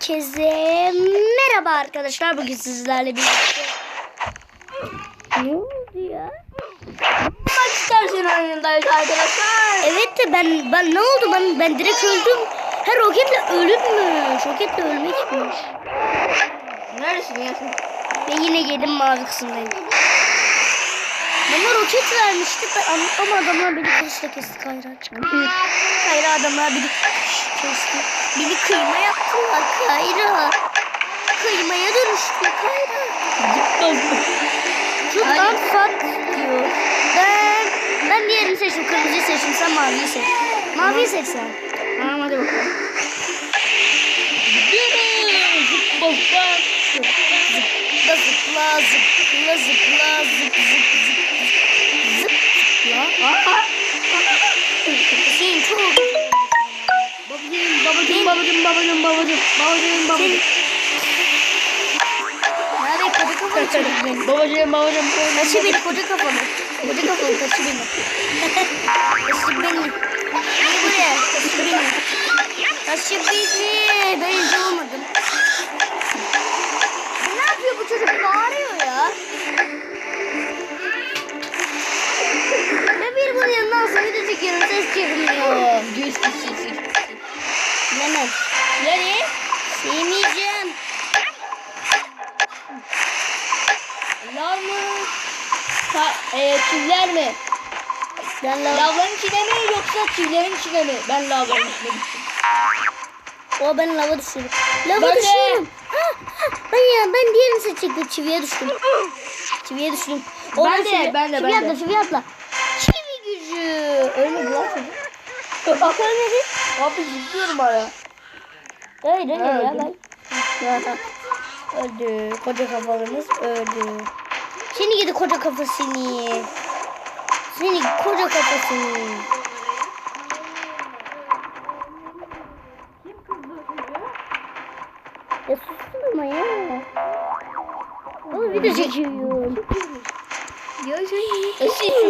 Herkese merhaba arkadaşlar. Bugün sizlerle birlikte... Ne oldu ya? Maçlar oyunundayız arkadaşlar. Evet de ben ben ne oldu? Ben ben direkt öldüm. Her roketle ölümmüş. Roketle ölmekmiş. Neredesin ya sen? Ve yine geldim mavi kısımdayım. Bana roket vermişti ben- ama, adamlar beni kılıçla kesti Kayra çıktı. Kayra adamlar beni kesti. Beni kıyma yaptılar Kayra. Kıymaya dönüştü Kayra. Şuradan fat diyor. Ben ben diğerini seçtim. Kırmızıyı seçtim. Sen maviyi seç. Maviyi seç sen. Tamam hadi bakalım. Zıpla Zıpla zıpla zıpla zıpla zıp zıp zıp zıpla. Hüseyin çok Babacım babacım babacım babacım babacım babacım babacım. Nerede koca kafalı çocuk benim. Babacım babacım Taşı beni koca kafalı. Koca kafalı taşı beni. taşı beni. Gel buraya taşı beni. Taşı beni. Lav mı? Ta, e, çiller mi? Ben la... Lavların içine mi yoksa çillerin içine mi? Ben lavların içine gittim. O ben lava düşürdüm. Lava Ben düşürdüm. Ben ya ben diğerini seçecektim. Çiviye düştüm. Çiviye düştüm. O Ben de, çivi- ben de, Çivi ben atla, de. çivi atla. Çivi gücü. Ölmedi lan çocuk. Bak ölmedi. Abi zıplıyorum hala. Hayır hayır ya ben. Öldü. Koca kafalımız öldü. Seni gidi koca kafa seni. Koca kafa seni. Ya sussun ama ya. Oğlum video çekiyorum. Ya şey.